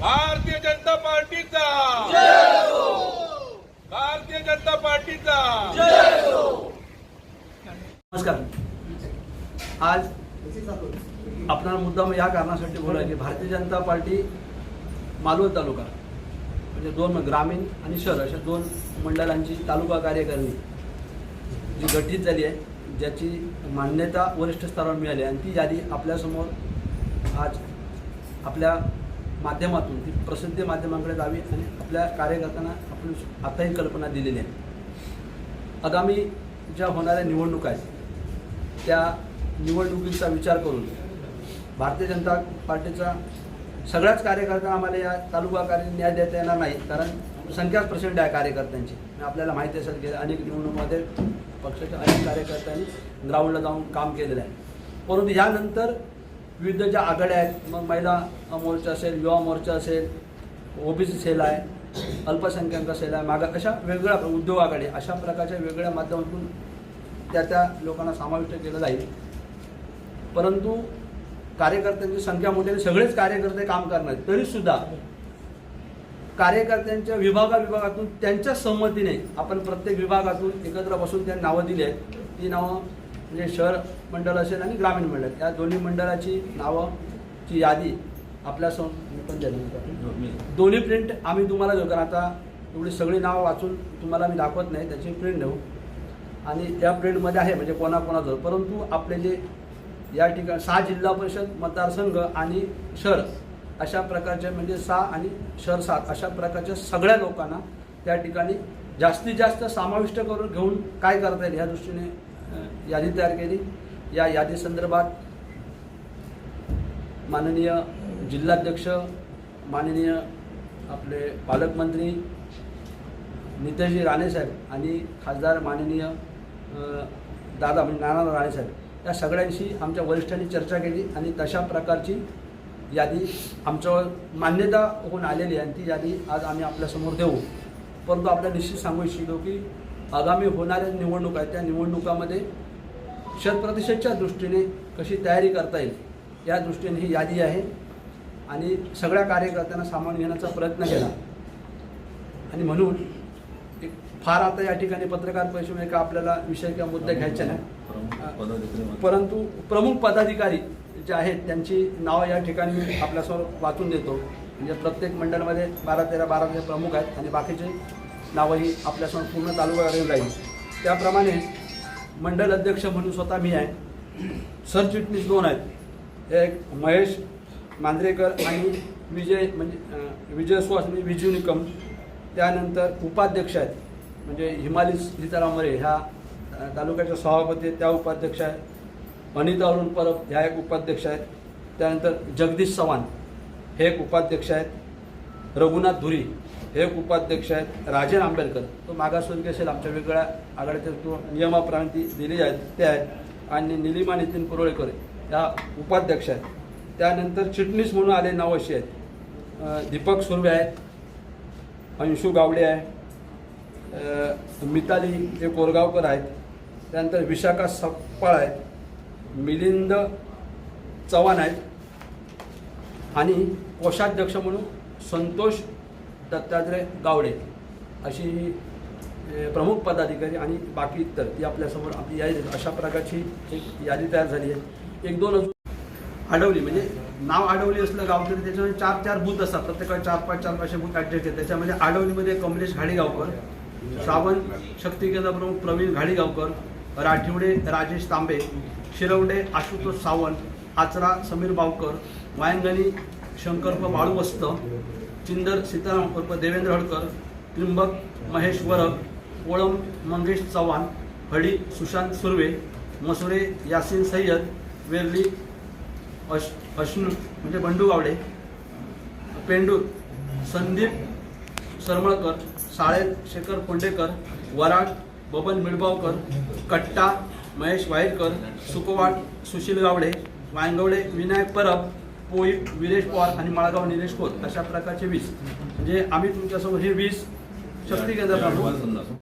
भारतीय जनता पार्टीचा. भारतीय जनता पार्टीचा. नमस्कार. आज आपणाला मुद्दाम या कारणासाठी बोलायचे भारतीय जनता पार्टी मालवण तालुका म्हणजे दोन ग्रामीण आणि शहर अशा दोन मंडळांची तालुका कार्यकारिणी जी गठीत झाली आहे ज्याची मान्यता वरिष्ठ स्तरावर मिळाली आणि ती यादी आपल्यासमोर आज आपल्या माध्यमातून ती प्रसिद्धी माध्यमांकडे जावी आणि आपल्या कार्यकर्त्यांना आपण आताही कल्पना दिलेली आहे. आगामी ज्या होणाऱ्या निवडणुका आहेत त्या निवडणुकीचा विचार करून भारतीय जनता पार्टीचा सगळ्याच कार्यकर्त्यांना आम्हाला या तालुका कार्य न्याय देता येणार नाही कारण संख्याच प्रचंड आहे कार्यकर्त्यांची. आपल्याला माहिती असेल की अनेक निवडणुकीमध्ये पक्षाच्या अनेक कार्यकर्त्यांनी ग्राउंडला जाऊन काम केलेलं आहे. परंतु ह्यानंतर विविध ज्या आघाड्या आहेत मग महिला मोर्चा असेल युवा मोर्चा असेल ओबीसी सेल आहे अल्पसंख्याक सेल आहे मागा अशा वेगळ्या उद्योग आघाडी अशा प्रकारच्या वेगळ्या माध्यमातून त्या त्या लोकांना समाविष्ट केलं जाईल परंतु कार्यकर्त्यांची संख्या मोठी सगळेच कार्यकर्ते काम करणार आहेत. तरीसुद्धा कार्यकर्त्यांच्या विभागा विभागातून त्यांच्या संमतीने आपण प्रत्येक विभागातून एकत्र बसून त्यांनी नावं दिली आहेत ती नावं म्हणजे शहर मंडळ असेल आणि ग्रामीण मंडळ. या दोन्ही मंडळाची नावंची यादी आपल्या मी पण देणार दोन्ही प्रिंट आम्ही तुम्हाला देऊ कारण आता एवढी सगळी नावं वाचून तुम्हाला मी दाखवत नाही त्याची प्रिंट देऊ. आणि या प्रिंटमध्ये आहे म्हणजे कोणाकोणाचं परंतु आपले जे या ठिकाणी सहा जिल्हा परिषद मतदारसंघ आणि शहर अशा प्रकारचे म्हणजे सहा आणि शहर सात अशा प्रकारच्या सगळ्या लोकांना त्या ठिकाणी जास्तीत जास्त समाविष्ट करून घेऊन काय करता येईल ह्या दृष्टीने यादी तयार केली. या यादी संदर्भात माननीय जिल्हाध्यक्ष माननीय आपले पालकमंत्री नितेशजी राणेसाहेब आणि खासदार माननीय दादा म्हणजे नाना राणेसाहेब या सगळ्यांशी आमच्या वरिष्ठांनी चर्चा केली आणि तशा प्रकारची यादी आमच्यावर मान्यता होऊन आलेली आहे आणि ती यादी आज आम्ही आपल्यासमोर देऊ. परंतु आपल्या निश्चित सांगू इच्छितो की आगामी होणाऱ्या निवडणुका आहेत. त्या निवडणुकामध्ये शतप्रतिशतच्या दृष्टीने कशी तयारी करता येईल या दृष्टीने ही यादी आहे. आणि सगळ्या कार्यकर्त्यांना सामावून घेण्याचा प्रयत्न केला. आणि म्हणून एक फार आता या ठिकाणी पत्रकार परिषदेमध्ये का आपल्याला विषय किंवा मुद्दे घ्यायचे नाही परंतु प्रमुख पदाधिकारी जे आहेत त्यांची नावं या ठिकाणी मी आपल्यासमोर वाचून देतो. म्हणजे प्रत्येक मंडळामध्ये बारा तेरा बारा तेरा प्रमुख आहेत आणि बाकीचे नावंही आपल्यासमोर पूर्ण तालुक्याकडे राहील. त्याप्रमाणे मंडल अध्यक्ष म्हणून स्वतः मी आहे. सरचिटणीस दोन आहेत. एक महेश मांद्रेकर आणि विजय म्हणजे विजय सुहास विजू निकम. त्यानंतर उपाध्यक्ष आहेत. म्हणजे हिमाली सीतारामरे ह्या तालुक्याच्या सभापती त्या उपाध्यक्ष आहेत. अनिता अरुण परब ह्या एक उपाध्यक्ष आहेत. त्यानंतर जगदीश चव्हाण हे एक उपाध्यक्ष आहेत. रघुनाथ धुरी हे एक उपाध्यक्ष आहेत. राजन आंबेडकर. तो मागासवर्गीय असेल आमच्या वेगवेगळ्या आघाडीच्या तो नियमाप्रमाणे दिली आहेत ते आहेत. आणि निलिमा नितीन कुरोळेकर या उपाध्यक्ष आहेत. त्यानंतर चिटणीस म्हणून आले नाव अशी आहेत. दीपक सुर्वे आहेत. अंशू गावडे आहे. मिताली हे कोरगावकर आहेत. त्यानंतर विशाखा सप्पाळ आहेत. मिलिंद चव्हाण आहेत. आणि कोषाध्यक्ष म्हणून संतोष दत्तात्रय गावडे अशी प्रमुख पदाधिकारी आणि बाकी इतर ती आपल्यासमोर आपली यादी अशा प्रकारची एक यादी तयार झाली आहे. एक दोन अजून आडवली म्हणजे नाव आडवली असलं गाव तरी त्याच्यामध्ये चार चार बूथ असतात. प्रत्येकाला चार पाच चार पाचशे बूथ ॲडजस्ट आहेत त्याच्यामध्ये आडवलीमध्ये कमलेश घाडीगावकर श्रावण शक्ती केंद्र प्रमुख प्रवीण घाडीगावकर राठिवडे राजेश तांबे शिरवडे आशुतोष सावंत आचरा समीर बावकर वायंगणी शंकरप बाळू वस्त चिंदर सीताराम उर्फ देवेंद्र हडकर त्रिंबक महेश वरक ओळम मंगेश चव्हाण हडी सुशांत सुर्वे मसुरे यासिन सय्यद वेर्ली अश अश्नू म्हणजे बंडू गावडे पेंडूर संदीप सरमळकर साळेत शेखर कोंडेकर वराड बबन मिळबावकर कट्टा महेश वाईरकर सुकवाट सुशील गावडे वायंगवडे विनायक परब पोई विरेश पवार आणि माळगाव निलेश खोत अशा प्रकारचे वीस. म्हणजे आम्ही तुमच्यासमोर हे वीस शक्ती केंद्र